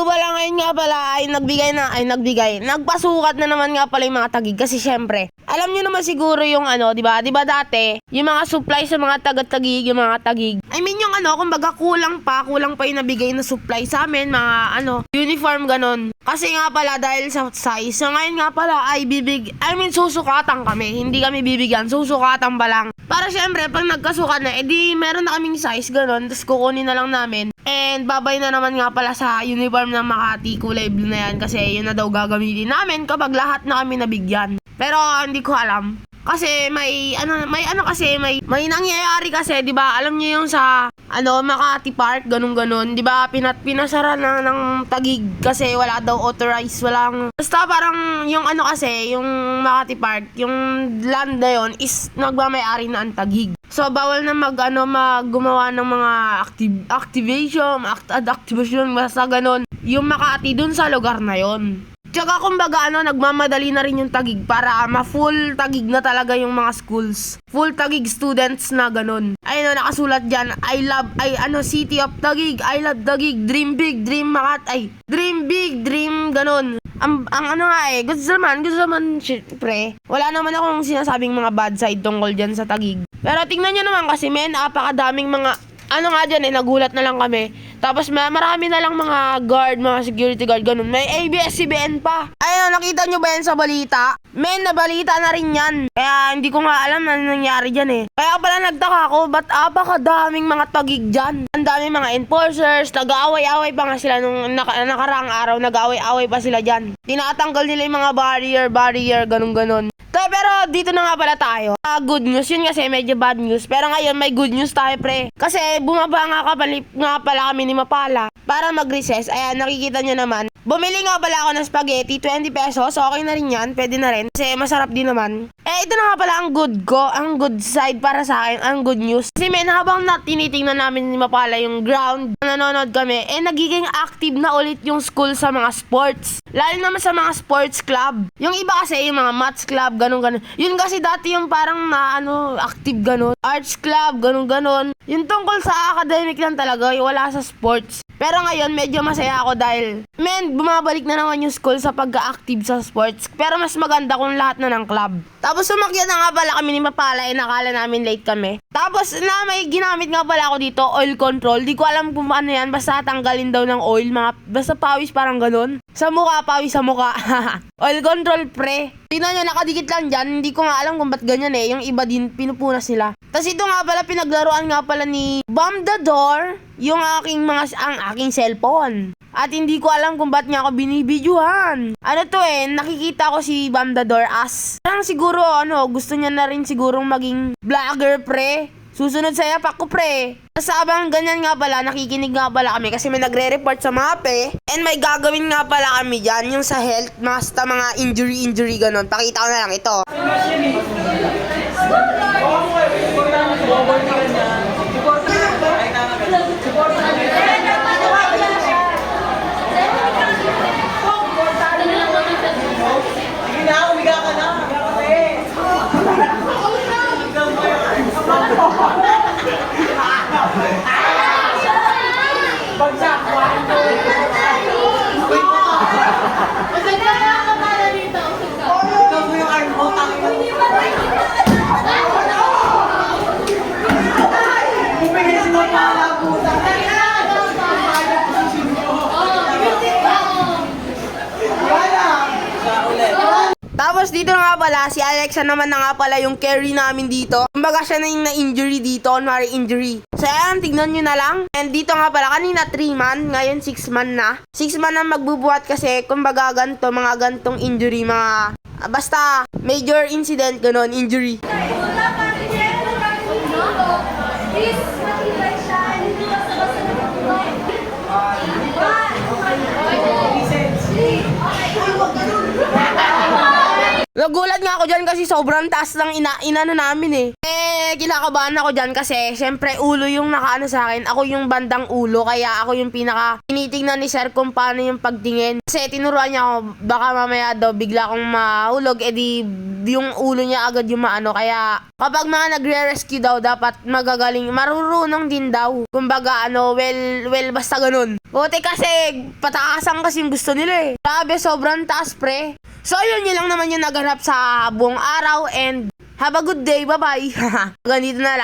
po pala ngayon nga pala ay nagbigay na, ay nagbigay. Nagpasukat na naman nga pala yung mga tagig kasi syempre, alam nyo naman siguro yung ano, di ba? Di ba dati, yung mga supply sa mga taga-tagig, yung mga tagig. I mean yung ano, kumbaga kulang pa, kulang pa yung nabigay na supply sa amin, mga ano, uniform ganon. Kasi nga pala dahil sa size, so ngayon nga pala ay bibig, I mean susukatan kami, hindi kami bibigyan, susukatan pa lang. Para syempre, pag nagkasukat na, edi meron na kaming size ganon, tapos kukunin na lang namin. And babay na naman nga pala sa uniform ng Makati kulay blue na yan kasi yun na daw gagamitin namin kapag lahat na kami nabigyan. Pero hindi ko alam. Kasi may ano may ano kasi may may nangyayari kasi 'di ba? Alam niyo yung sa ano Makati Park ganun ganun, 'di ba? Pinat pinasara na ng tagig kasi wala daw authorized, walang Basta parang yung ano kasi, yung Makati Park, yung land na yun is nagmamayari na ang tagig. So bawal na mag ano mag gumawa ng mga active activation, act, activation basta ganun. Yung Makati dun sa lugar na yon. Tsaka kumbaga ano, nagmamadali na rin yung tagig para ma-full tagig na talaga yung mga schools. Full tagig students na ganun. Ayun o, nakasulat dyan, I love, ay ano, City of Tagig, I love Tagig, dream big, dream makat, ay, dream big, dream ganun. Ang, ang ano nga eh, gusto naman, gusto naman, syempre, wala naman akong sinasabing mga bad side tungkol dyan sa tagig. Pero tingnan nyo naman kasi, men, napakadaming mga ano nga dyan eh, nagulat na lang kami. Tapos ma- marami na lang mga guard, mga security guard, ganun. May ABS-CBN pa. Ayun, nakita nyo ba yan sa balita? Men, nabalita na rin yan. Kaya hindi ko nga alam na nangyari dyan eh. Kaya pala nagtaka ako, ba't apakadaming mga tagig dyan? Ang daming mga enforcers, nag-aaway-away pa nga sila nung naka- nakaraang araw, nag-aaway-away pa sila dyan. Tinatanggal nila yung mga barrier, barrier, ganun-ganun. Ta- Pero dito na nga pala tayo. Ah, good news. Yun kasi medyo bad news. Pero ngayon may good news tayo, pre. Kasi bumaba nga, kapali, nga pala kami ni Mapala para mag-recess. Ayan, nakikita nyo naman. Bumili nga pala ako ng spaghetti, 20 pesos. Okay na rin yan. Pwede na rin. Kasi masarap din naman. Eh, ito na nga pala ang good ko. Ang good side para sa akin. Ang good news. Kasi men, habang na tinitingnan namin ni Mapala yung ground, nanonood kami, eh, nagiging active na ulit yung school sa mga sports. Lalo naman sa mga sports club. Yung iba kasi, yung mga maths club, ganun ganun. Yun kasi dati yung parang na ano, active ganun. Arts club, ganun ganun. Yung tungkol sa academic lang talaga, yung wala sa sports. Pero ngayon, medyo masaya ako dahil, men, bumabalik na naman yung school sa pagka-active sa sports. Pero mas maganda kung lahat na ng club. Tapos sumakyat na nga pala kami ni Mapala, eh, nakala namin late kami. Tapos na may ginamit nga pala ako dito, oil control. Di ko alam kung ano yan, basta tanggalin daw ng oil, mga, basta pawis parang ganun. Sa mukha, pawis sa mukha. oil control pre. Tingnan nyo, nakadikit lang dyan. Hindi ko nga alam kung ba't ganyan eh. Yung iba din, pinupunas nila. Tapos ito nga pala, pinaglaruan nga pala ni Bomb the Door, yung aking mga, ang aking cellphone. At hindi ko alam kung ba't niya ako binibidyohan. Ano to eh, nakikita ko si Bomb the Door as, parang siguro ano, gusto niya na rin sigurong maging vlogger pre. Susunod sa yapak ko pre. Sa abang ganyan nga pala, nakikinig nga pala kami kasi may nagre-report sa MAPE. And may gagawin nga pala kami dyan, yung sa health, basta mga injury-injury ganon. Pakita ko na lang ito. Tapos dito nga pala, si Alexa naman na nga pala yung carry namin dito. Kumbaga siya na yung na-injury dito, kunwari injury. So ayan, tignan nyo na lang. And dito nga pala, kanina 3 man, ngayon 6 man na. 6 man na magbubuhat kasi, kumbaga ganito, mga gantong injury, mga... ah, Basta, major incident, ganon, injury. Nagulat nga ako dyan kasi sobrang taas ng ina inano namin eh. Eh, kinakabahan ako dyan kasi syempre ulo yung nakaano sa akin. Ako yung bandang ulo kaya ako yung pinaka tinitingnan ni sir kung paano yung pagtingin. Kasi tinuruan niya ako baka mamaya daw bigla akong mahulog edi yung ulo niya agad yung maano. Kaya kapag mga nagre-rescue daw dapat magagaling, marurunong din daw. Kumbaga ano, well, well basta ganun. Buti kasi pataasan kasi yung gusto nila eh. Grabe, sobrang taas pre. So yun, yun lang naman yung naganap sa buong araw and have a good day. Bye-bye. Ganito na lang.